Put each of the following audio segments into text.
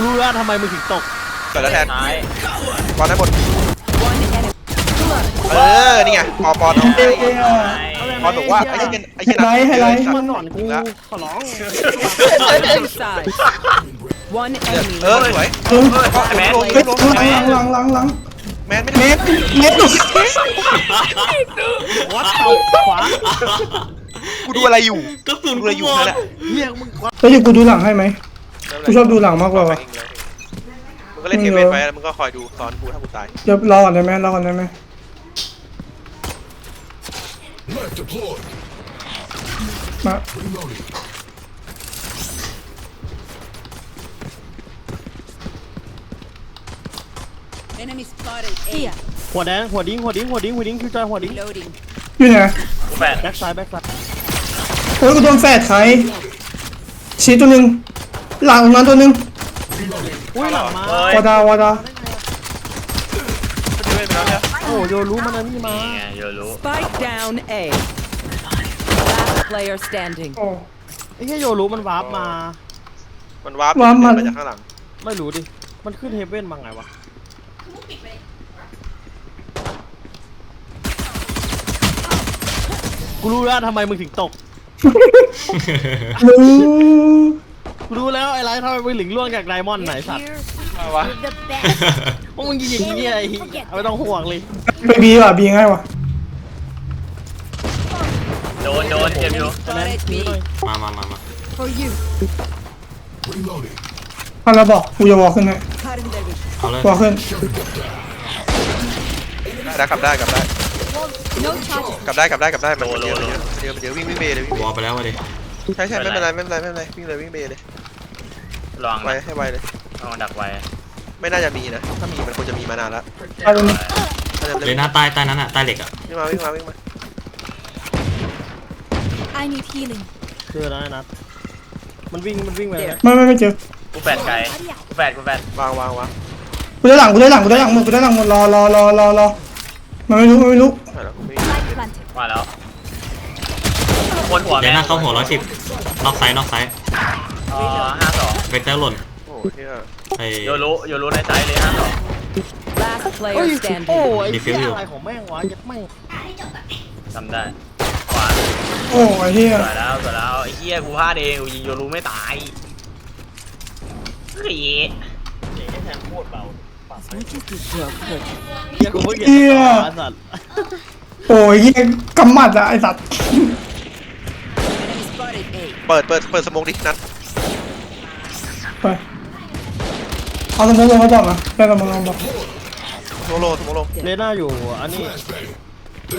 กูรู้แล้วทำไมมึงถึงตกเกิดแล้วแทนซ้ายบอลได้หมด One enemy. เออ นี่ไงปอปอนเอาเอ้ให้ยเอ้ยปอนบอกว่าไอ้เหี้ยไอ้เหี้ยไฮไลท์ไฮไลท์ มึงหนอนกูขอร้อง Two sides. One เออ enemy. สวยเออก็ลงลงเฮ้ยลงหลังหลังหลังหลังแมนไม่ได้เม็ดเม็ดดูวัดเตาขวากูดูอะไรอยู่ กระสุนดูอะไรอยู่นั่นแหละเฮียมึงวัดแล้วอยู่กูดูหลังให้ไหม กูชอบดูหลังมากกว่าว่ะมึงก็เล่นเทเวนไปแล้วมึงก็คอยดูตอนกูถ้ากูตายเดี๋ยวรอก่อนได้ไหมรอก่อนได้ไหมมา Enemy spotted. Here. หัวแดงหัวดิ้งหัวดิ้งหัวดิ้งหัวดิ้งคิวจอยหัวดิ้ง Reloading. อยู่ไหนกูแปดแบ็คซ้ายแบ็คซ้ายโอ้ยกูโดนแฟดใครชี้ตัวหนึ่ง หลังตรงนั้นตัวหนึ่งอุ้ยหลังมาเฮ้ย วาดาวาดาเทเวนไปแล้วเนี่ยโอ้โยรู้มันอันนี่มานี่ไงเยอะรู้ Spike down A. Last player standing. โอ้ ไอ้เฮียโยรู้มันวาร์ปมา มันวาร์ปวาร์ปมัน มาจากข้างหลังไม่รู้ดิ มันขึ้นเฮเว่นมาไงวะ กูรู้แล้วทำไมมึงถึงตก รู้ กูรู้แล้วไอ้ไรทำไมมึงหลิงล่วงจากไดมอนด์ไหนสัตว์ มาวะพวกมึงยิงอย่างนี้ไอ้ไม่ต้องห่วงเลยไปบีว่ะบีง่ายว่ะโดนโดนเจ็บอยู่ Spotted B. มามามามา For you. พันแล้วบอกกูจะวอลขึ้นให้ Cutting their vision. เอาเลยวอลขึ้นได้กลับได้กลับได้ No charges. กลับได้กลับได้กลับได้มันเยอะมันเยอะมันเยอะมันเยอะวิ่งวิ่งเบย์เลยวิ่งวอลไปแล้ววะดิ ใช่ใช่ไม่เป็นไรไม่เป็นไรไม่เป็นไรวิ่งเลยวิ่งเบย์เลยลองไวนะให้ไวเลย ลองดักไว้ไม่น่าจะมีนะ ถ้ามีมันควรจะมีมานานแล้วเอาตรงนี้น่าจะเลเล่ยนหน้าใต้ใต้นั้นอะใต้เหล็กอะวิ่งมาวิ่งมาวิ่งมา I need healing. เจอแล้วไอ้นัทมันวิ่งมันวิ่งไปแล้วไม่ไม่ไม่เจอกูแปดไกลกูแปดกูแปดวางวางวางกูได้หลังกูได้หลังกูได้หลังหมดกูได้หลังหมดรอรอรอรอรอมันไม่รู้มันไม่รู้ ใช่แล้วกูไม่มาแล้ว บนหัวเลแม่ยหน้าเข้าหัวร้อยสิบนอกไซด์นอกไซด์อ๋อห้าสองเวกเตอร์หล่นโอ้เฮียไอ้ โยรู้โยรู้ในใจเลยห้าสอง Last เฮ้ย player โอ้ standing. ไอ้ดีฟิวเหี้อยู่ยอะไรของแม่งวะยัดแม่งจำได้ขวาโอ้ไอ้เหี้ยสวยแล้วสวยแล้วไอ้เหี้ยกูพลาดเองกูยิงโยรู้ไม่ตายเฮ้ยเฮียกูเพิ่งเห็นเหี้ยไอ้สัตว์โอ้ยเหี้ยกำมัดอะไอ้สัตว์ Enemy spotted A. เปิดเปิดเปิดสโมองดินัดไปเอาสมมติลงมาบอกนะได้สมมติลงบอกสโมองลงสโมองลงเลน่าอยู่อันนี้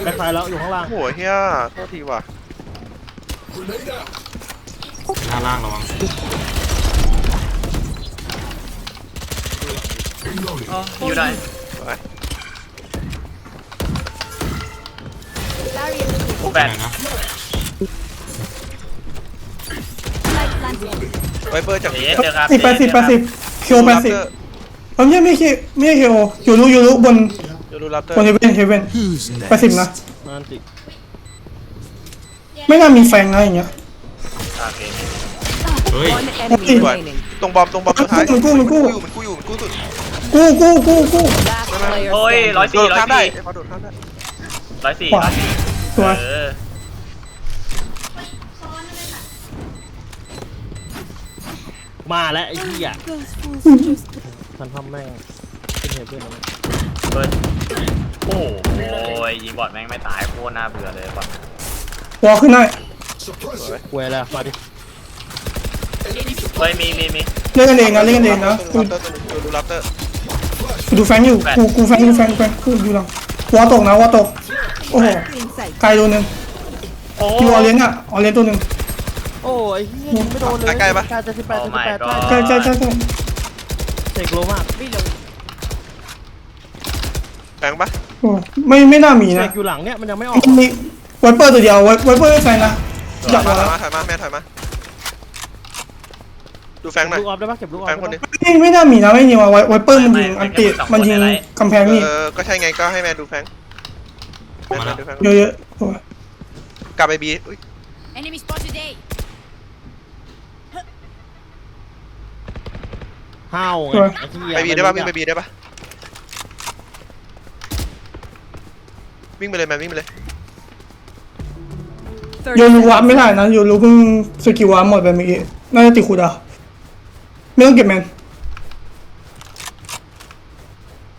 แบ็คซ้ายแล้วอยู่ข้างล่างโอ้เฮียโทษทีว่ะหน้าล่างระวังอ๋ออยู่ได้ไปกูไปแปดไหนนะ ไวเปอร์จากเอ๊ะเจอครับสิบแปดสิบแปดสิบคิวแปดสิบเอ้ยไม่ใช่ไม่คิวไม่ใช่คิวอยู่รู้อยู่รู้บนยูรูรับเตอร์บนเฮเว่นเฮเว่นแปดสิบนะนั่นสิไม่น่ามีแฟงอะไรอย่างเงี้ยโอเคเฮ้ย One enemy remaining. ตรงบอมตรงบอมสุดท้ายมันกู้มันกู้อยู่มันกู้อยู่มันกู้สุดกู้กู้กู้กู้ Last player โอ้ย standing. ร้อยโดสี่ดร้อยข้ามได้สี่เขาโดดข้ามได้ร้อยสี่ขวาร้อยสี่สว มาแล้วไอ้เหี้ยมันทำแม่งขึ้นเฮเว่นแล้วเปิดโอ้โหยิงบอดแม่งไม่ตายโคตรน่าเบื่อเลยบอดวอลขึ้นได้เวยแล้วมาดิเฮ้ยมีมีมีเล่นกันเองนะเล่นกันเองนะยูกูรูรับเตอร์ยูรูรับเตอร์กูดูแฟงอยู่กูกูแฟงกูแฟงกูแฟงกูอยู่หลังวอลตกนะวอลตกโอ้โหไกลตัวหนึ่งโอ้อยู่ออเลียนอะออเลียนตัวหนึ่ง โอ้ไอ้เหี้ยยิงไม่โดนเลยใกล้ปะใกล้จะสิบแปดโอ้จะสิบ my แปด god ใช่ใช่ใช่ใช่เสกโลมากแฟงปะโอ้ไม่ไม่น่ามีเสนะกอยู่หลังเนี่ยมันยังไม่ออกมีไวเปอร์ตัวเดียวไวไวเปอร์ไม่แฟงนะจับถอยมามาถอยมาแม่ถอยมาดูแฟงหน่อยลูกออฟได้ปะเก็บลูกออฟแฟได้งคนหนึปะงไม่ไม่น่ามีนะไม่มีว่าไวไวเปอร์มันยิงอันติมันยิงกำแพงนี่เออก็ใช่ไงก็ให้แมนดูแฟงแมนดูแฟงเยอะๆโอ้ยกลับไปบีอุ้ย Enemy spotted A. ห้าวไงสวยไอ้เหี้ยไปบีได้ปะวิ่งไปบีได้ปะวิ่งไปเลยแมนวิ่งไปเลย30โยนวับ seconds. ไม่ได้นะโยนรู้เพิ่งสกิลวับหมดไปเมื่อกี้น่าจะติดคูดาวไม่ต้องเก็บแมน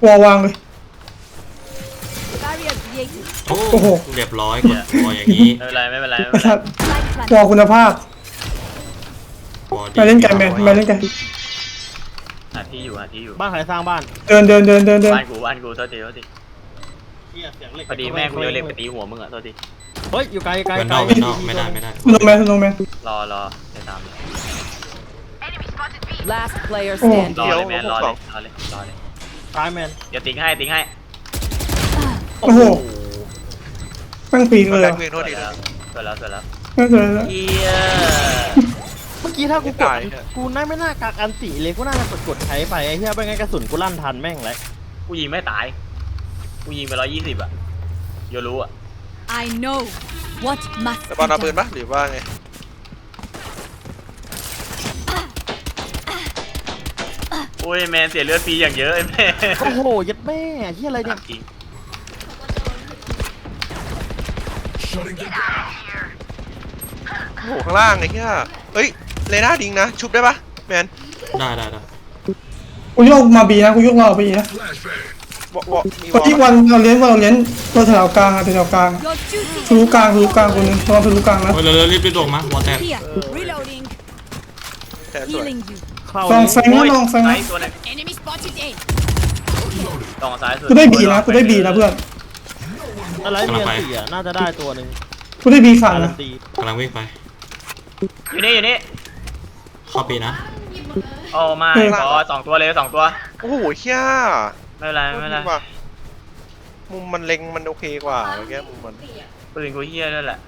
วางวางเลย Barrier created. โอ้โอ้โหเรียบร้อยกดพออย่างนี้ไม่เป็นไรไม่เป็นไรไม่ไม่เป็นไรใช่ Light plant. วอคุณภาพพอดีมาเล่นไก่แมนมาเล่นไก่ หาที่อยู่หาที่อยู่บ้านใครสร้างบ้านเดินเดินเดินเดินเดินบ้านกูบ้านกูโทษทีโทษทีเหี้ยเสียงเหล็กพอดีแม่กูโยนเหล็กไปตีหัวมึงอะโทษทีเฮ้ยอยู่ไกลไกลเวนไกนลอกเวนนอกไม่ได้ไม่ได้โนแมนโนแมนรอรอเดี๋ยวตามเลย Last player Oh. standing. รอเดี๋ยวเลยแมนรอผมเลบอยกรอเลยรอเลยตายแมนเดี๋ยวติ๊งให้ติ๊งให้โอ้โหแม่งปีกเลยแบอะงค์เวงโทษดีสวยนะแล้วสวยแล้วสวยแล้ว แม่งเลยละเฮีย เมื่อกี้ถ้ากูกตาดยเนี่ยกูน่าไม่น่ากากอันตีเลยกูน่าจะกดกดใช้ไปไอ้เหี้ยเป็นไงกระสุนกูลั่นทันแม่งเลยกูยิงไม่ตาย กูยิงไปร้อยยี่สิบอะโยรู้อะ I know what must แต่ be บอลเอาปืน done. ปะหรือว่าไงโอ้ยแมนเสียเลือดฟรีอย่างเยอะไอ้แม่โอ้โหยัดแม่เหี้ยอะไรเนี่ยจริงโอ้โหข้างล่างไอ้เหี้ยเฮ้ย เลน่าดิงนะ ชุบได้ปะแมนได้ได้ได้กูยกมาบีนะกูยกมาบีนะวอวอมีววันที่อวันเราเลี้ยงวันเราเลี้ยงตัวแถวกลางอะแถวกลาง Your duty ทะลุกลางทะลุกลางคนนึงระวังทะลุกลางนะเฮ้ยเร็วเร็วรีบรีบโดดมาหัวแตก here. Reloading. แทนสวย Healing you. เข้าลองเลยแฟงนะลองแฟงซ้านะยตัวหนึง Enemy spotted A. ตองซ้ายสุดกูได้บีนะกูได้บีนะเพื่อนอะไรเมียนตีอะน่าจะได้ตัวหนึ่งกูได้บีขาดการันะนตีกำลังวิ่งไปอยู่นี่อยู่นี่ เข้าปีนะโอ้ไม่ก็สองตัวเลยสองตัว โอ้โหเหี้ยไม่เป็นไรไม่เป็นไรว่ะมุมมันเล็งมันโอเคกว่าเมื่อกี้มุมมันปืนกูเฮี้ยนั่นแหละ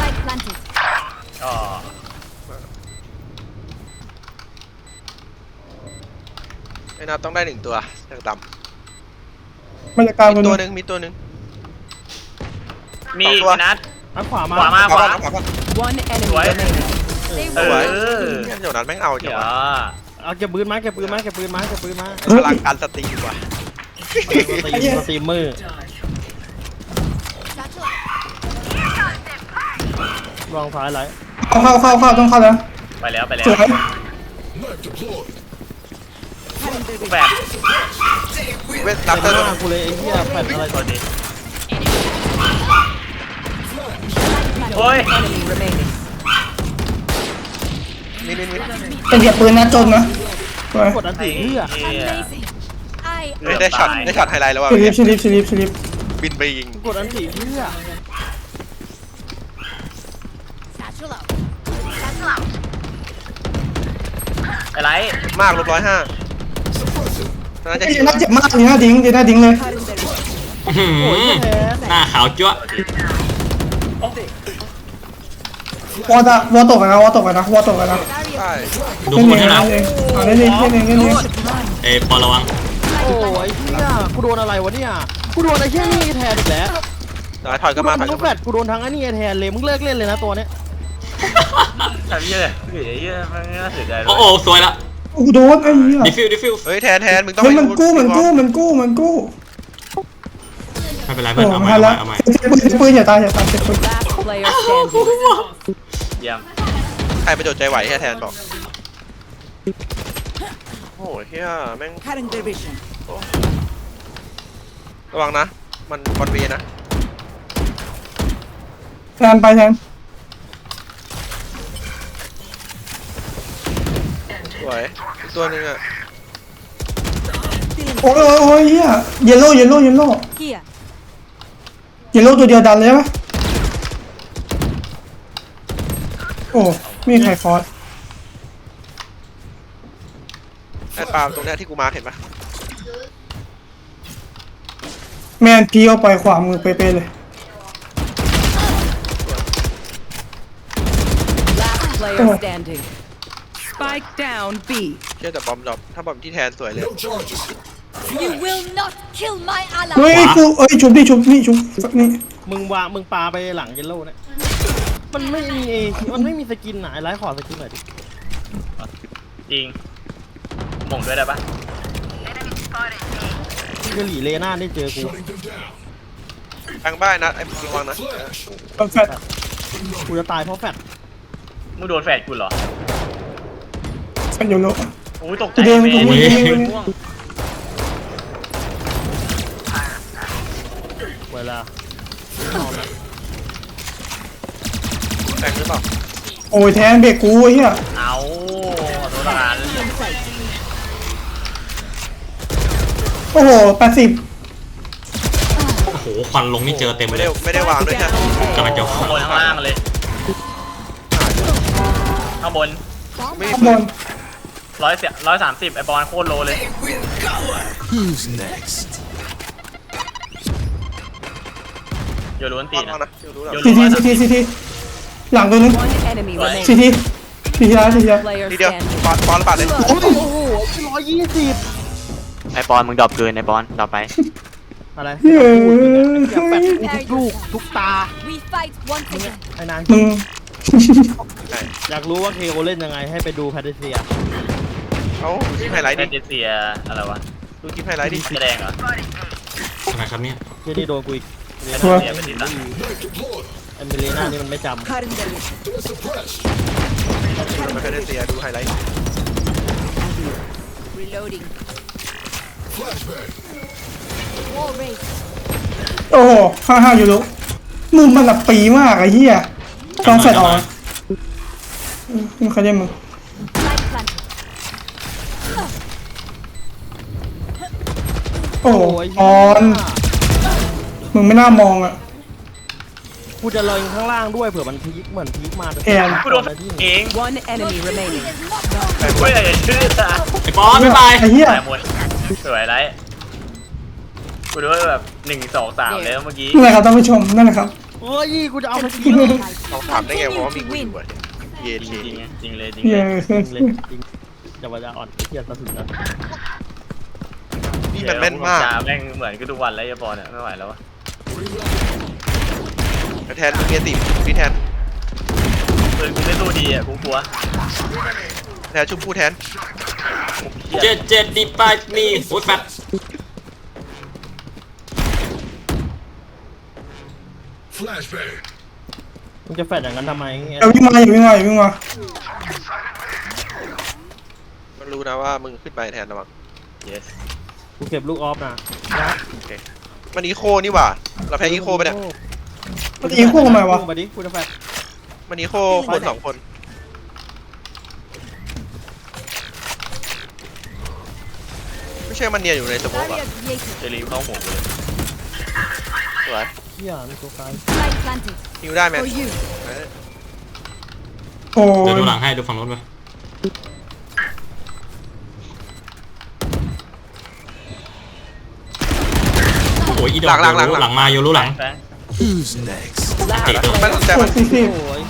Light planted. อ๋อไอ้นาต้องได้หนึ่งตัวจากต่มันจะกลางำคมีนตัวหนึนึ่งงมีตัวหนึ่ง มีอีกสองตัวนัด อันขวามาขวามาขวาบ้านขวาบ้าน One enemy What? remaining. เอสวยอเดี๋ยวนั้นแม่งเอาจัเดี๋งยววะเอาเก็บปืนมาเก็บปืนมาเก็บปืนมาเก็บปืนมาพลังการสตรีมว่ะสตรีมสตรีมมือลองซ้ายไหลเข้าเข้าเข้าเข้าต้องเข้าแล้วไปแล้วไปแล้วสวยกูแบกเวทรับเตอร์หตัวน้ากูเลยไอ้เหี้ยแปดอะไรตัวนี้ Light โอ้ย enemy remaining. มินมินมินเป็นเหยียบปืนนะจนนะสวยกดอันตีเหี้ยเหี้ย Amazing. I เฮ้ยได้ช็อตได้ช็อตไฮไลท์แล้วว่ะสเมื่อลิกี้ปสลิปสลิปสลิปบินไปยิงกดอันตีเหี้ย satchel out. อะไร มากลบร้อยห้าน่าจะเอ้ยหิวน่าเจ็บมากดีน่าดิ้งดีน่าดิ้งเลยอื้อหือโอ้ยแพ้หน้าขาวจ้วะ วอตะวอตกกันนะวอตกกันนะวอตกกันนะใช่ดูเล่นข้างบเอนงให้หเล่น่อยนเองอ่าเล่นเองเล่นเองเล่นเองเอ้ยปอระวังโอ้ยเหี้ยกูโดนอะไรวะเนี่ย กูโดนไอ้เหี้ยนี่แทนอีกแล้วเดี๋ยวถอยกลับมาถอยกลูลับกแฟมาดกูโดนทั้งไอ้นี่แทนเลย มึงเลิกเล่นเลยนะตัวเนี้ยทำเหี้ยเลยเฮ้ยเหี้ยมันน่าเสียใจเลโอ้ยโอ้สวยละโอ้โหโดนไอ้เหี้ยดิฟิวดิฟิวเฮ้ยแทนแทนมึงต้องเฮ้ยไปมันกู้มันกู้มันกู้มันกู้ไม่เป็นไรโอ้เพื่อนเอาโหใหม่มาเอาใหม่แล้วเอาใหม่เจ็บปืนเจ็บปืนอย่าตายอย่าตายเจ็บปืน Last player standing. เยี่ยมใครไปโดดใจไหวแค่แทนบอก โอ้โหเฮียแม่ง Cutting their vision. ระวังนะ มันบอลเวนะ แทนไปแทนสวยอีกตัวหนึงอะโอ้ยโอ้ยโอ้ยเหี้ยเยลโล่เยลโล่เยลโล่ Here. เยลโล่ตัวเดียวดันเลยไหม โอ้ไม่มีใครฟอสไอ้ปาล์มตรงเนี้ยที่กูมาร์คเห็นปะแมนพีเอาไปขวามือเป๊ะๆเลย Last player Oh. standing. Spike down B. เชื่อแต่บอมดรอปถ้าบอมที่แทนสวยเลย You will not kill my ally. เฮ้ยกูเอ้ยชุบดิชุบนี่ชุบนี่มึงวางมึงปาไปหลังเยลโล่เนี่ย มันไม่มีมันไม่มีสกินไหนไลฟ์ขอสกินหน่อยดิจริงหม่งด้วยได้ปะเกหลีเลน่าได้เจอกูทางบ้านนะไอ้บอลระวังนะกาแฟกูจะตายเพราะแฟดมึงโดนแฟดกูเหรอแฟนอยู่โลโอ้ยตกใจกูเดินเมกูนเดินเมนกูเดินม่วงเวลาเอานะ แต่งหรือเปล่าโอ้ยแทนเบรกกูไอ้เหี้ยเอาขอโทษละกันโอ้โหแปดสิบโอ้โหควันลงนี่เจอเต็มไม่เลได้ยไม่ได้วางด้วยนะกำลังจะข้างบนข้างล่างเลยข้างบนไม่ข้างบนร้อยเสียร้อยสามสิบไอปอนโคตรโลเลย Who's next? โยรู้อันบตีอลนะ วางนะเดี๋ยวรู้แล้วโยซีรู้ทีว่าซีทีซีที หลังตัวนึง One enemy remaining. ซีทีซีทีแล้วซีทีแล้ว Player ทีเดียว standing. บอลบอลระบาดเลยโอ้โหร้อยยี่สิบไอปอนมึงดรอปเกินไอปอนดรอปไป อะไรเฮ้ยอยากแฟดกูทุกลูกทุกตา We fight once again. ไอ้นางมึง อยากรู้ว่าเคโอเล่นยังไงให้ไปดูแพทริเซียเอาดูคลิปไฮไลท์เอดิเดเซียอะไรวะดูคลิปไฮไลท์ดิแสดงเหรอทำไมครับเนี่ยเที่นี่โดนกูอีกเรชัวน่าร์เสียไปติดละไอ้เมเลน่านี่มันไม่จดูไม่เคยได้เสียดูไฮไลท์ Reloading. Wall raised. โอ้โหห้าห้าอยู่โลมึงมันแบบปีมากไอ้เหี้ยกองแฟดออกมึงใครได้มึง Light planted. ำโอ้โหไอ้ออน มึงไม่น่ามองอะ กูจะลอยข้างล่างด้วยเผื่อมันพีคเหมือนพีคมาแอนกูโดนเอง One enemy remaining. ไม่อยากจะเชื่อไอ้ปอนบ๊ายบายไอ้เหี้ยแต่หมดสวยไรกูดูว่าแบบหนึ่งสองสามเลยเมื่อกี้นั่นแหละครับท่านผู้ชมนั่นแหละครับเฮ้ยกูจะเอาไปกินเราถามได้ไงเพราะว่ามีกูอยู่อะเยจทีริงๆจริงเลยจริงเหี้เลยยจริงเลยจริงอย่าว่าจะอ่อนเทียนซะถึงนะนี่มันแม่นมากจ่แม่งเหมือนกูทุกวันแล้วไอ้ปอนเนี่ยไม่ไหวแล้ววะ แทนเมียติพี่แทนปืนกูไม่สู้ดีอะกูกลัวแทนชุบผู้แทนเจ็ดเจ็ดดีปายมีโอ้ยแฟด Flashbang. มึงจะแฟดอย่างนั้นทำไมอย่าวิ่งมาอย่าวิ่งมาอย่าวิ่งมามันรู้นะว่ามึงขึ้นไปแทนระวัง yes กูเก็บลูกออฟนะ มันอีโคนี่หว่า เราแพ้อีโคไปเนี่ย มันอีโก้ทำไมวะ มาดิกูจะแฟดมันอีโคคนสองคนไม่ใช่มันเนียนอยู่ในสมอง Barrier อะ created. จะรีบเข้าหัวกูเลยสวยเฮียมีตัวกลาง Light planted. ฮิวได้ไหม For you. เออโอ้เดี๋ยวยดูหลังให้ดูฝั่งนู้นไปโอ้ยอีดอกโยรู้หลังมาโยรู้หลังแฟง Who's next? เจ็ดตัวไม่สนใจกมัดนซีซีโอ้ย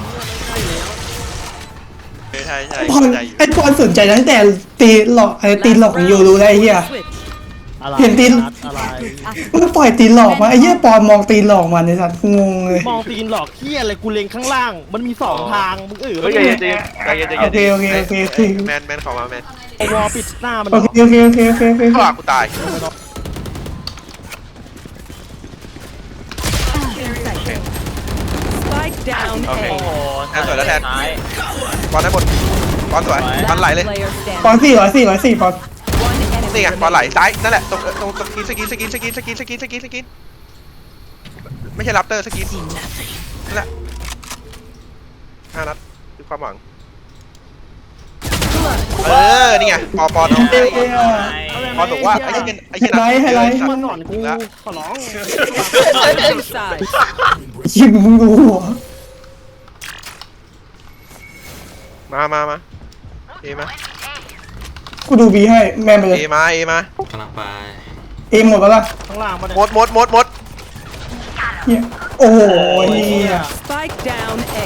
ใช่ใช่บอลใช่ไอ้บอลสนใจตั้งแต่ตีหลอกไอ้ตีหลอกของโยรู้แล้วไอ้เหี้ย Switch. อะไรเห็นตีนอะไรมันปล่อยตีหลอกมาไอ้เหี้ยปอนมองตีหลอกมาในสัตว์งงเลย มองตีนหลอกเฮียอะไรกูเล็งข้างล่าง มันมีสองทางมึงเออเฮ้ยใจเย็นใจเย็นใจเย็นใจเย็นโอเคโอเคโอเคโอเค แมนแมนขอมาแมนเอาวอลปิดหน้ามันโอเคโอเคโอเคโอเคโอเคข้าหลังกูตาย Spike down โอเค โอ้โห แทนสวยแล้วแทนท้ายบอลได้หมดบอลสวยบอลไหลเลย Player ปอน standing. สี่ร้อยสี่ร้อยสี่ปอน One enemy นี่ไงบอลไหล remaining. ซ้าย นั่นแหละตรงตรงตรงสกินสกินสกินสกินสกินสกินสกินสกินไม่ใช่รับเตอร์สกินนั่นแหละห้านัดคือความหวัง เออ นี่ไง ปอปอนเอาเอ้ยเอ้ยปอนบอกว่าไอ้เหี้ยไอ้เหี้ยไฮไลท์ไฮไลท์ มันสอนกูละขอร้อง Enemy side. ยิงมึงรู้หัว มามามาเอมากูดูบีให้แมนไปเลยเอมาเอมากำลังไปเอหมดปะล่ะข้างล่างปะเนี่ยหมดหมดหมดหมดเหี้ยโอ้โหโอ้ยเหี้เฮียย Spike down A.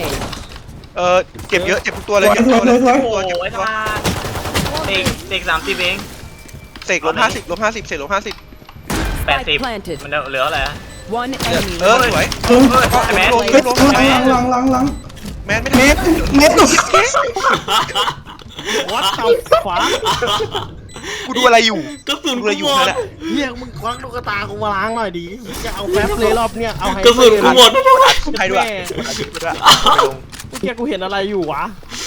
เออเจ็บเยอะเจ็บทุกตัวเลยเจ็บทุกตัวเลยสวยเจ็บโอ้ทุกโหตัวเจ็บทุกตัวเด็กเด็กสามสิบเองเสกลบห้าสิบลบห้าสิบเสกลบห้าสิบแปดสิบ planted. มันเหลืออะไรอะ One enemy เออส remaining. วยเออเออไอ้แมนเฮ้ยหลังหลังหลังหลัง แมนไม่เมได้ตรเมตรวัดเตาขวากูดูอะไรอยู่กระสุนดูอะไรกูอยู่หมนั่ดนแหละเฮียมึงควักลูกตากูมาล้างหน่อยดิจะเอาแป๊บเลยรอบเนี้ยเอาไฮกระสุนกูหมดใครด้วยแม่กูด้วยเมื่อกี้กูเห็นอะไรอยู่วะ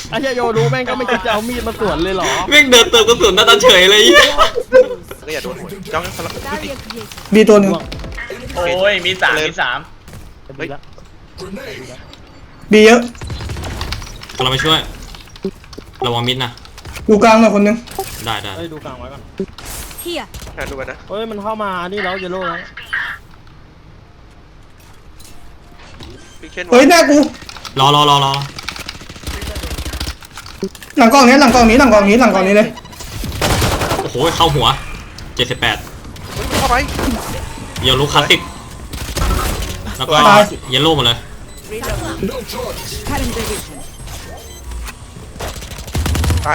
ไอ้เหี้ยโยรู้แม่งก็ไม่คิดจะเอามีดมาสวนเลยเหรอแม่งเดินเติมกระสุนหน้าตาเฉยเลยก็อย่าโดนหัวจ้องสลับ Barrier created. บีตัวหนึ่งโอ้ยมีสามมีสามเฮ้ยละบีเยอะ เราไปช่วยระวังมิดนะอยู่กลางหน่อยคนหนึงได้ได้เฮ้ยดูกลางไว้ก่อน Here. แทนดูกันนะเฮ้ยมันเข้ามานี่แล้วเยลโล่แล้วพี่เคนเฮ้ยหน้ากู รอรอรอรอหลังกล้องนี้หลังกล้องนี้หลังกล้องนี้หลังกล้องนี้เลยโอ้โหเข้าหัว78เข้าไปเยลโล่คลาสสิกแล้วก็เยลโล่หมดเลย Current division. ไป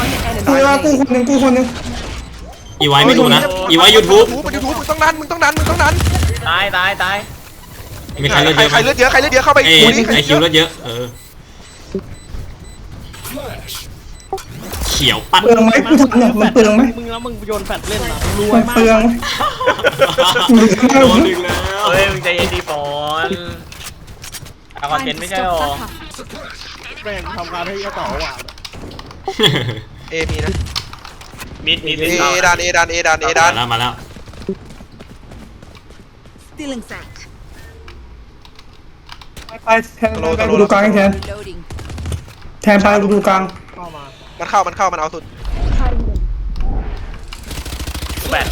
One enemy กูว่ากู remaining. คนหนึงกูคนหนึงอีไว้ไม่ดูนะ อีไว้ยูทูบมันยูทูบมึงต้องดันมึงต้องดันมึงต้องดันตายตายตายมีใครเลือดเยอะใครไหมเลือดเยอะใครเลือดเยอะเข้าไปไอ้กูนี่ใครไอเลือดคิวเยอะเลือดเยอะเออ Flash. เขียวปั้นเปลืองไหมกูทำเนี่ยมันเปลืองไหมมึงแล้วมึงโยนแฟดเล่นนะรวมัยนมากเปลืองไหมโดนอีกแล้วเฮ้ยมึงใจเย็นดีปอนเอาคอนเทนต์ไม่ใช่หรอ แม่งทำการให้กระต่อหวานเอมีนะมิดมิดเอมิดเอดันเอดันเอดันเอดัมานแล้วมาแล้ว Stealing sight. ไปแทนไปกูดูกลางให้แทน Reloading. แทนไปกูดูกลางเข้ามามันเข้ามันเข้ามันเอาสุดแปด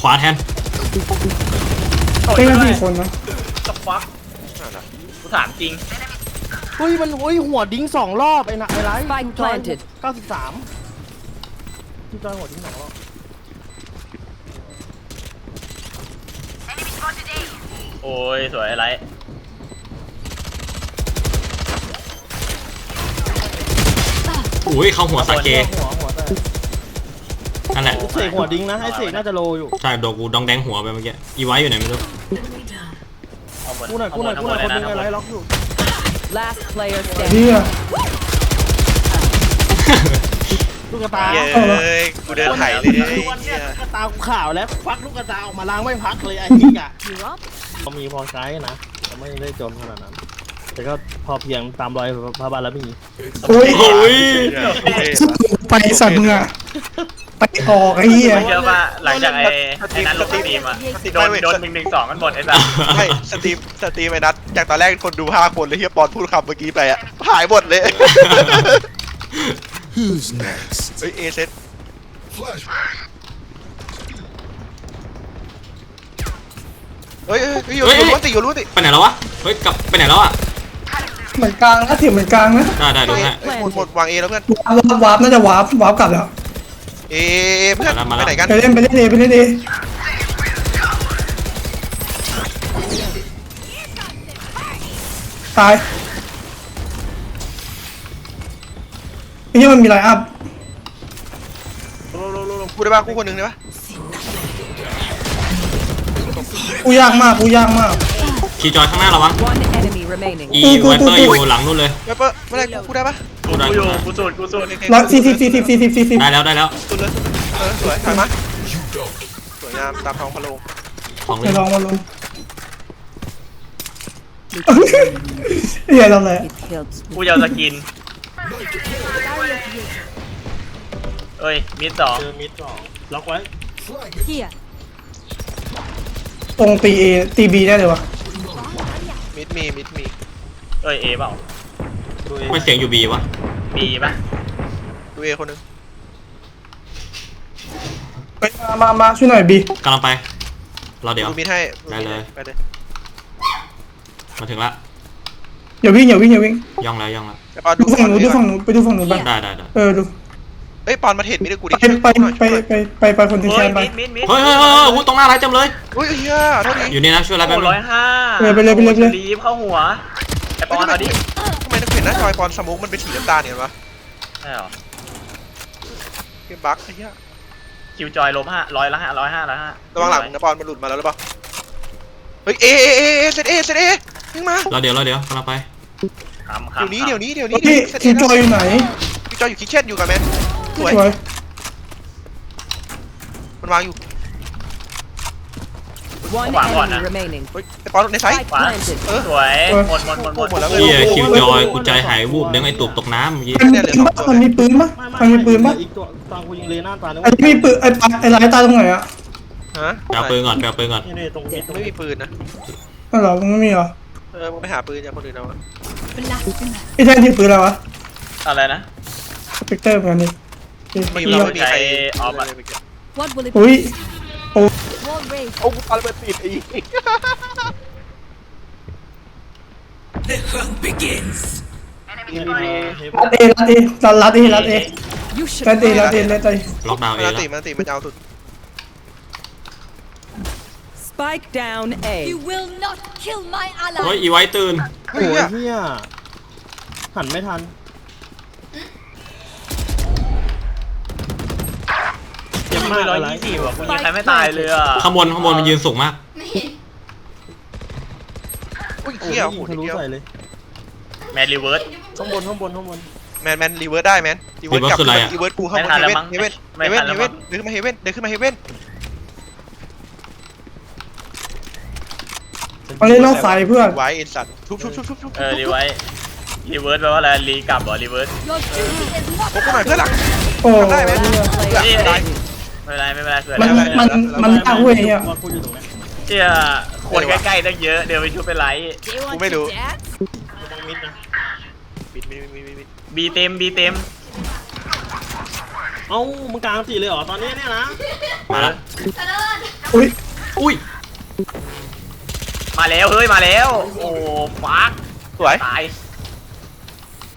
ขวาแทนไม่งั้นสี่คนนะสฟักนั่นน่ะกูถามจริง เฮ้ยมันเฮ้ยหัวดิ้งสองรอบไอ้นะไอ้ไร Spike planted เก้าสิบสามที่จอยหัวดิ้งสองรอบโอ้ยสวยอะไร อุ้ยเข้าหัวสาเกหัวหัวแต่นั่นแหละเสกหัวดิ้งนะไอ้เสกน่าจะโลอยู่ใช่โดนกูดองแดงหัวไปเมื่อกี้อีไว้อยู่ไหนไม่รู้เอาบนกูหน่อยกูหน่อยกูหน่อยคนนึงไอ้ไรล็อกอยู่ Last player standing. เฮียลูกกระตาเย้ยกูเดินไถเลยวันเนี้ยลูกกระตากูข่าวแล้วฟักลูกกระตาออกมาล้างไม่พักเลยไอ้นี่อะ You're up. เขามีพอใช้นะแต่ไม่ได้จนขนาดนั้น แต่ก็พอเพียงตามรอยพระบารมี โอ้ยโอ้ยไปสัตว์มึงอะ ไปออกไอ้เหี้ยไม่เชื่อว่าหลังจากไอ้ไอ้นั้นลงสตรีมอะโดนโดนหนึ่งหนึ่งสองกันหมดไอ้สัสไม่สตรีมสตรีมไอ้นัทจากตอนแรกคนดูห้าคนเลยเฮียปอนพูดคำเมื่อกี้ไปอะหายหมดเลย Who's next? เฮ้ยเอเซต Flashbang. เฮ้ยเฮ้ยอยู่อยู่รู้ติอยู่รู้ติไปไหนแล้ววะ เฮ้ยกลับไปไหนแล้วอะเหมือนกลางนะเถียงเหมือนกลางนะ ได้ได้ดูให้หมดหมดวางเอแล้วเพื่อนวาร์ปวาร์ปน่าจะวาร์ปวาร์ปกลับแล้ว เอเพื่อนมาแล้ว ไปไหนกันไปเล่นไปเล่นเอไปเล่นเอตายไอ้เหี้ยมันมีไลน์อัพกูได้ป่ะกูคนหนึ่งได้ป่ะกูยากมากกูยากมากคีย์จอยข้างหน้าระวัง One enemy remaining. อีไวเปอร์อยู่หลังนู่นเลยเปเปอร์ไม่ได้กูได้ป่ะ กูอยู่กูสูดกูสูดร้อยสี่สิบสี่สิบสี่สิบสี่สิบได้แล้วได้แล้วสุดเลยเออสวยถ่ายมาสวยงามตามท้องพะโลงของเลเดี๋ยยวลองมาลงเฮียทำอะไร It helps. กูจะเอาสกินเอ้ยมิดสองเจอมิดสองล็อกไว้ Here. ตรงตีเอตีบีได้เลยวะมิดมีมิดมีเอ้ยเอเปล่า ดูเองไม่เสียงอยู่บีวะบีป่ะดูเอคนหนึ่งไปมามามาช่วยหน่อยบีกำลังไปรอเดี๋ยว ดูมิดให้ได้เลยไปเลยมาถึงละอย่าวิ่งอย่าวิ่งอย่าวิ่งย่องแล้วย่องแล้วแต่ปอนดูดูฝั่งหนูดูฝั่งหนูไปดูฝั่งหนูบ้างได้ได้ได้ เออดูเอ้ยปอนมาเห็นมิดกูดิไปไปไปไปไปไปคนที่แทเฮ้ยนไปมิดมิดมิดเฮ้ยเฮ้ยเฮ้ยเฮ้ยอู้ตรงหน้าไรจำเลย อุ้ยเฮียเท่านี้อยู่นี่นะช่วยอะไรโอ้แป๊บนึร้องยห้าเออไปเลยไปเลยไปเลยรีบเข้าหัวไอปอนเอาดิทำไม นักเขียนหน้าจอยปอนสมุกมันเป็นสีน้ำตาลเนี่ยวะใช่หรอเกมบั๊กไอ้เหี้ยคิวจอยลบห้าร้อยละห้าร้อยห้าร้อยห้าระวังหลังนะปอนมันหลุดมาแล้วหรือเปล่าเฮ้ยเอเอเอเอเซตเอเซตเอวิ่งมาเราเดี๋ยวเราเดี๋ยวกำลังไปขำขำเดี๋ยวนี้เดี๋ยวนี้เดี๋ยวนี้พี่เสร็จคิวจอยอยู่ไหนพี่จอยอยู่คิทเช่นอยู่กับแมนสวยสวยมันวางอยู่ One Quả ngọn enemy à? remaining. เฮ้ยไอ้ปอนในไซส์ Spike ขวา planted. เออ สวยเออหมดหมดหมดหมดหมดแล้ว เฮียคิวจอยกูใจหายวูบนึงไอ้ตูบตกน้ำเมื่อกี้มันมีปืนปะมันมีปืนปะมันมีปืนปะอีกตัวตอนกูยิงเลน่าตายนึกไอ้ว่าที่มีปืนไอ้ปะไอ้ลายตายตรงไหนอะฮะแปลปืนก่อนแปลปืนก่อนนี่นี่ตรงนี้ตรงไม่นี้มีปืนนะนั่นเหรอมึงไม่มีเหรอเออมึงไปหาปืนจากคนอื่นเอาอะ Blasphemous. ไอ้แทนที่ปืนอะไรวะอะไรนะ สเปกเตอร์เหมือนกันนี่ไม่เราเราไม่ไม่มีมีใคใครรออฟอะ What will it อุ้ย be? Wall raised. โอ้กูปาระเบิดปิดอีกนี่นี่เฮฟรัดเอรัดเอรัดรัดเอรัดเอ You should รัดเอรัดเอรัดเอล็อกดาวน์เอมันงติแล้วมันติมันจะเอาสุด spike down A. You will not kill my โอ้ย ally. อีไว้ตื่นเฮ้ยโอ้ยอะเฮียหันไม่ทัน เจ็บมากร้อยยี่สิบอะกูยิงใครไม่ตายเลยอะข้างบนข้างบนมันยืนสูงมากอุ้ยโอ้ยเขี้ยวยิโอ้งโหทะลุเดียวใส่เลยแมนรีเวิร์ส ข้างบนข้างบนข้างบนแมนแมนรีเวิร์สได้แมนรีเวิร์สกลับ reverse คืออะไรอะ รีเวิร์สกูเข้ามาเฮเว่นเฮเว่นเฮเว่นเฮเว่นเดินขึ้นมาเฮเว่นเดินขึ้นมาเฮเว่นมันเล่นนอกสายเพื่อนไว้ไอ้สัตว์ทุบทุบทุบทุบทุบเออรีไว้รีเวิร์สแปลว่าอะไรรีกลับเหรอรีเวิร์ส Your duty is พบ not กูหน่อยเพื่อนหลังโอ้ทำได้ไหมเนี่ยนี่ได้ ไม่เป็นไรไม่เป็นไรเกิดมันแล้วมันมันยากเว้ยเนี่ยว่ากูอยู่ตรงนี้เชี่ยคนใกล้ๆตั้งเยอะเดี๋ยวไปชุบไปไลท์ They want Cô mới to đủ. dance? ตรงมิดนะปิดปิดปิดปิดปิดบีเต็มบีเต็มเอ้ามึงกลางสี่เลยเหรอตอนนี้เนี่ยนะมาแล้วอุ้ยอุ้ยมาแล้วเฮ้ยมาแล้ว โอ้ฟักสวย ตาย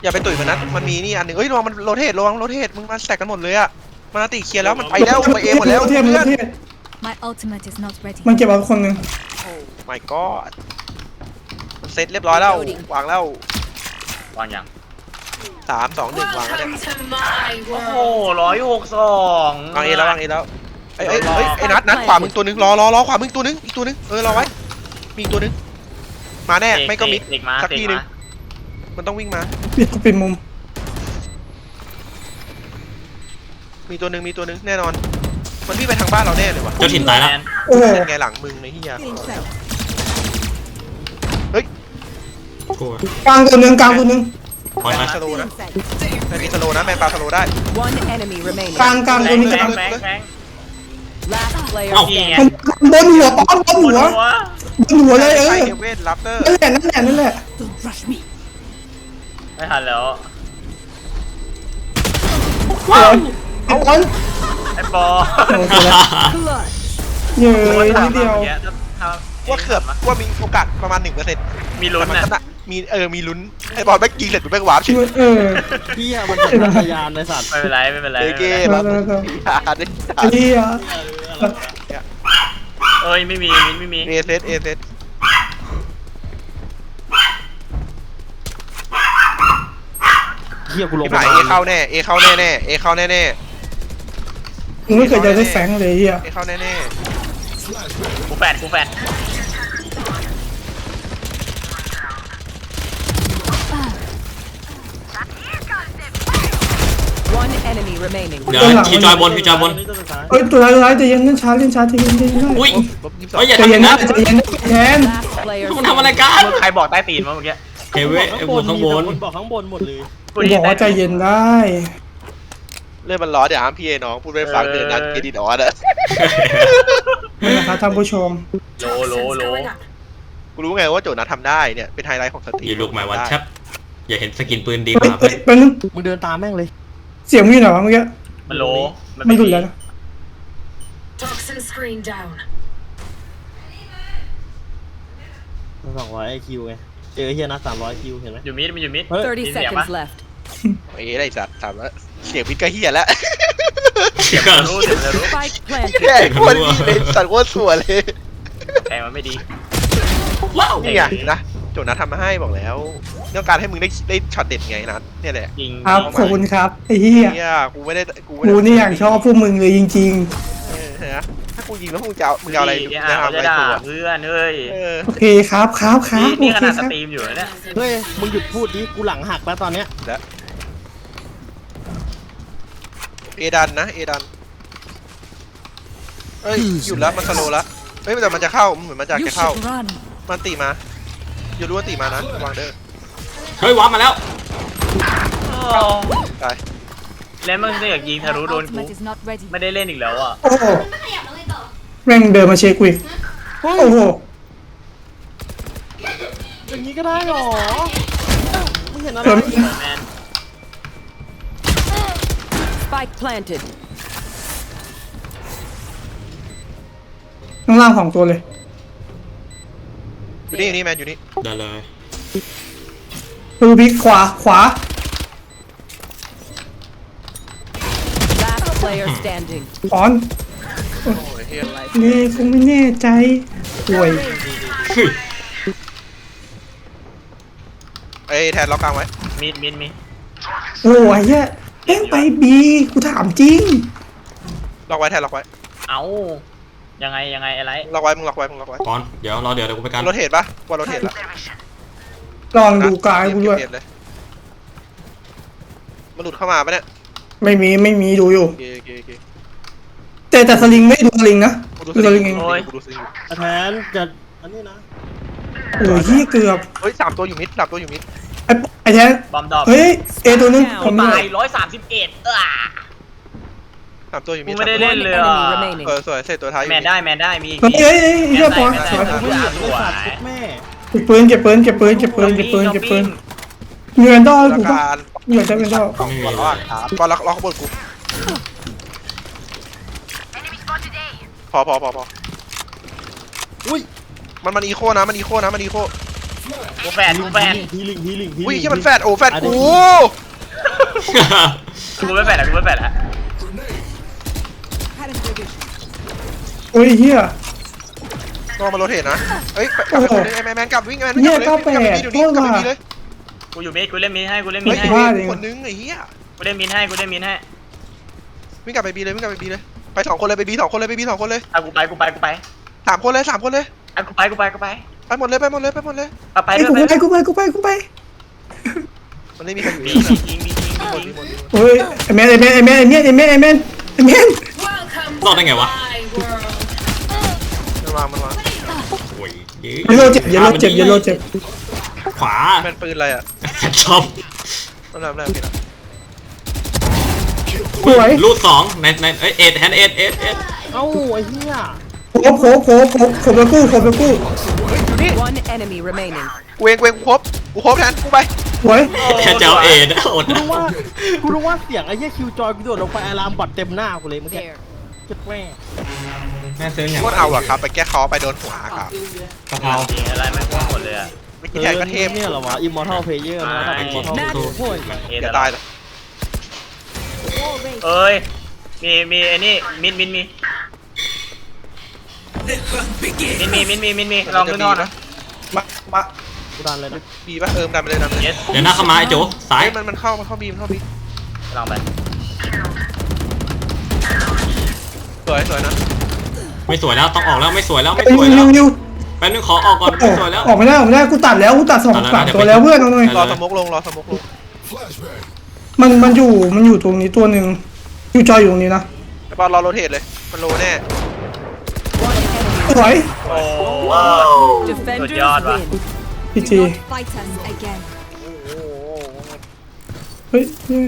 อย่าไปตุ๋ยมันนะ มันมีนี่อันหนึ่งเอ้ยระวังมันโรเทตระวังโรเทตมึงมาแตกกันหมดเลยอะ มันติเคลียร์แล้วมันไปแล้วไปเองหมดแล้วเทียมเพื่อนเทียม My ultimate is not ready. มันเก็บเอาคนหนึ่งโอ้ my god มันเสร็จเรียบร้อยแล้ววางแล้ววางยังสามสองหนึ่งวางแล้วเนี่ยโอ้โหร้อยหกสองวางเอแล้ววางเอแล้วไอ้ไอ้ไอ้ยไอ้นัดนัดขวามึงตัวหนึงรอรอรอขวามึงตัวหนึงอีกตัวหนึงเออรอไว้มีอีกตัวหนึงมาแน่ไม่ก็มิด เด็กมาสักเด็กทีหนึงมามันต้องวิ่งมาปิดปิดมุม มีตัวหนึงมีตัวหนึงแน่นอน มันวิ่งไปทางบ้านเราแน่เลยว่ะเจ้าถิ่นตายแล้วโอ้โหเป็นไงหลังมึงในที่ยากูกลางตัวหนึ่งกลางตัวหนึ่งปล่อยแมไปนสโลว์นะแมนมีสโลว์นะแมนปาสโลว์ได้ One enemy remaining. กลางกลางแรตัวงนี้แรกลางงแรงแรง Last player เอ้านี่ไง standing. มันบนหัวป้อนบนบหันวหัวบนหัวเลยเอใช่อเฮเว่นลับเตอร์นั่นแหละนั่นแหละนั่นแหละ Don't rush me. ไม่ทันแล้วว้าว ไอ้บอลไอ้บอลโอ้โหเยอะนิดเดียวว่าเกือบว่ามีโอกาสประมาณหนึ่งเปอร์เซ็นต์มีลุ้นมันนะก็น่ะมีเออมีลุ้นไอ้บอลแม่งยิงเสร็จมันแม่งวาร์ปชิบเออเฮียมันสัญชาตญาณในสัตว์ไม่เป็นไรไม่เป็นไรเอไม่เก้เป็นไรมาเออเอออย่าได้ไอ้เหี้ยเอ้ยไม่มีมินไม่มีเอเซตเอเซตเฮียกูลงพี่ผ่ายเอเข้าแน่เอเข้าแน่แน่เอเข้าแน่แน่ มึงไม่เคยเจอได้แฟงเลยเหี้ยเอเข้าแน่แน่กูแฟดกูแฟด One enemy remaining. เดี๋ยวพี่จอยบนพี่จอยบนนี่ตัวสุดท้ายเอ้ยตัวร้ายตัวร้ายใจเย็นเล่นช้าเล่นช้าใจเย็นใจเย็นได้อุ้ยลบยี่สิบสองเฮ้ยอย่าใจทำอเย็นย่างนะนั้นใจเย็นนะแทน Last player มันทำอะไรกันใครบอกใต้ตีนมาเมื่อกี้เฮเว่ไอ้บนข้างบนบอกข้างบนหมดเลยกูบอกว่าใจเย็นได้ เรื่องมันร้อนเดี๋ยวอ้ามพี่เอน้องพูดไปฟังเดือนนั้นเครดิตออสอะนี่นะครับท่านผู้ชม โลโลโลกูรู้ไงว่าโจนัททำได้เนี่ยเป็นไฮไลท์ของสตรีอย่าลุกมาวันแชปอย่าเห็นสกินปืนดีเฮ้ยมาเฮ้ยเป็นงมึงเดินตามแม่งเลย เสียงวิ่งเหรอวะเมื่อกี้มันโลไม่หลุดแล้วนะ Toxin screen down. สองร้อยไอคิวไง เจอเฮียนัดสามร้อยคิวเห็นไหมอยู่มิดมันอยู่มิด เฮ้ย 30 seconds left. เอ้ยได้สัตว์ถามว่า เสียงพิษก็เฮียแล้วเสียบมันรู้เสียบมันรู้ Spike planted. แย่โคตรดีเลยสัตว์โคตรสวยเลยแทงมันไม่ดีนี่ไงนะโจนัททำมาให้บอกแล้วต้องการให้มึงได้ได้ช็อตเด็ดไงนัทเนี่ยแหละจริงครับขอบคุณครับไอ้เหี้ยเนี่ยกูไม่ได้กูไม่กูได้นี่อยากชอบพวกมึงเลยจริง เออนะถ้ากูกูยิงแล้วมึงจะเอามึงจะเอาอะไรพี่มึงอะจะเขาทำอะจะไรด่ากูอะเพื่อนเฮ้ยเออโอเคครับครับครับนี่โอนี่ขเคนาดคสรับตรีมอยู่นะเนี่ยเฮ้ย มึงหยุดพูดดิ กูหลังหักแล้วตอนเนี้ย เอดันนะเอดันเอ้ยหยุดแล้วมันสโลว์แล้วเฮ้ยแต่มันจะเข้าเหมือนมันจะ You จะเข้า should run. มันตีมาอยู่รู้ว่าตีมานะวางเด้อเฮ้ยวาร์ปมาแล้ว ตายแล้วมึงเสือกยิงทะ My ลุโดนกู ultimate is not ready. ไม่ได้เล่นอีกแล้วอะ โอ้โหแม่งเดินมาเช็คกูอีกเฮ้ยโอ้โหอย่างนี้ก็ได้เหรอไม่เห็นอะไรเดินแมน Spike planted. ข้างล่างสองตัวเลย อยู่นี่อยู่นี่แมนอยู่นี่ได้เลยดูพลิกขวาขวา Last player standing. ออน โอ้ยเฮียเน่กูไม่แน่ใจป่วยไอ้ยแทนล็อกกลางไว้มิดมิดมิดโอ้ยเหี้ย เอ็งไปบีกูถามจริง ล็อกไว้แทนล็อกไว้เอ้ายังไงยังไงอะไรล็อกไว้มึงล็อกไว้มึงล็อกไว้ก่อนเดี๋ยวรอเดี๋ยวเดี๋ยวกูไปกันโรเทตปะว่าโรเทตละลองดูกายกูด้วยเก็บเลยมันหลุดเข้ามาปะเนี่ยไม่มีไม่มีดูอยู่ โอเคโอเคโอเคแต่แต่สลิงไม่ดูสลิงนะกูดูดูสลิงเองกูดูสลิงอยู่แทนจะอันนี้นะโอ้ยเหี้ยเกือบเฮ้ยสามตัวอยู่มิดสามตัวอยู่มิด ไอ้ไอ้แท้บอมดอกเฮ้ยเอตัวนึงผกูมตายร้อยสามสิบเอ็ดเออ สามตัวอยู่มิกูดไม่ได้สามเล่ตัวนเลย Enemy อะ remaining. เออสวยเสร็จตัวท้ายอยู่แมนได้แมนได้มีอีกเฮ้ยเฮ้ยเฮ้ยเหี้ยปอแมนสวยได้ไม่แมนเห็ได้นสเลยวสัตว์ยแม่เก็บปืนเก็บปืนเก็บปืนเก็บปืนเก็บปืนเก็บปืนมีแวนดอลละกูปะการมีแวนดอลแวนดอลไม่มีก่อนเลล็อกยก่อนล็อกล็อกข้างบนกูพอพอพอพออุ้ยมันมันอีโคนะมันอีโคนะมันอีโค กูแฟนกูแฟนฮีลิงฮีลิงฮีลิงอุ้ยที่มันแฟดโอ้แฟดกูกูไม่แฟนแล้วกูไม่แฟนแล้วโอ้ยเหี้ยต้องมาโรเทตนะเอ้ยกลับไปคนนึงไอ้แมนแมนกลับวิ่งแมนเนี่ยกลับไปเลย98เดี๋ยวนี้กลับไปดีเลยกูอยู่มิดกูเล่นมิดให้กูเล่นมิเฮ้ดยให้ว่าดิคนนึงไอ้เหี้ยกูเล่นมิดให้กูเล่นมิดให้วิ่งกลับไปบีเลยวิ่งกลับไปบีเลยไปสองคนเลยไปบีสองคนเลยไปบีสองคนเลยอะกูไปกูไปกูไปสามคนเลยสามคนเลยอะกูไปกูไปกูไป ไปหมดเลยไปหมดเลยไปหมดเลยอะไปไอ้ด้วยกูไปไปด้วยกูไปกูไปกูไปมันไม่มีใครอยู่มีนี่มียิงมียิงมีหมดยิมีงหมดมีหมดโอ้ยไอ้แมนไอ้แมนไอ้แมนไอ้แมนไอ้แมนไอ้แมนไอ้แมน Welcome รอดได้ไงวะ my world. มันวางมันวางโอ้ยเย้เยลโลเจ็บเยลโลเจ็บเยลโลเจ็บขวาแมนปืนอะไรอะชอบมันทำอะไรผิดอะสวยลูดสองในในเอ้ยเอ็ดแฮนเอ็ดเอ็ดเอ็ดเอ้าไอ้เหี้ยโคบโคบโคบโคบโคบไปกู้โคบไปกู้ One enemy remaining. กูเองกูเองกูครบกูครบแทนกูไปสวยแค่จะเอาเอ็ดอดกูรู้ว่ากูรู้ว่าเสียงไอ้เหี้ยคิวจอยกูโดดลงไปอะลามบอดเต็มหน้ากูเลยเมื่อกี้ There. จุดแม่แม่ซื้ออย่างโคตรเอาอะครับ ไปแก้คอไปโดนหัวครับกะเพรายิงอะไรไม่งหมดเลยอะไม่คิดแทนก็เทพเนี่ยเหรอวะ Immortal Player นะไม่ Immortal โอ้ยเอ็ดอย่าอะไรตายเลยเอ้ย มีมีไอ้นี่มิดมิดมีมิดมีมิดมีมิดมีลองขึ้นนอนนะ มามากูดันเลยนะบีป่ะเออดันไปเลยดันไปเลยเย็ดเดี๋ยวหน้าเข้ามาไอ้โจซ้ายเฮ้ยมันมันเข้ามันเข้าบีมันเข้าบีลองไปสวยสวยนะไม่สวยแล้วต้องออกแล้วไม่สวยแล้วไม่ไอ้สวยยูแล้วยูแป๊บนึงขอออกก่อนโอ้ไม่สวยแล้วออกไม่ได้ออกไม่ได้กูตัดแล้วกูตัดสองตัดแล้วสามเดี๋ยวตัวแล้วไปเพื่อนเอาหน่อยรอสมกลงรอสมกลง Flashbang. มันมันอยู่มันอยู่ตรงนี้ตัวหนึ่งอยู่จอยอยู่ตรงนี้นะไอ้ปอนรอโรเทตเลยมันโลแน่ สวยโอ้ Defenders God, win. พี Do จี not fight us again. เฮ้ยเฮ้ย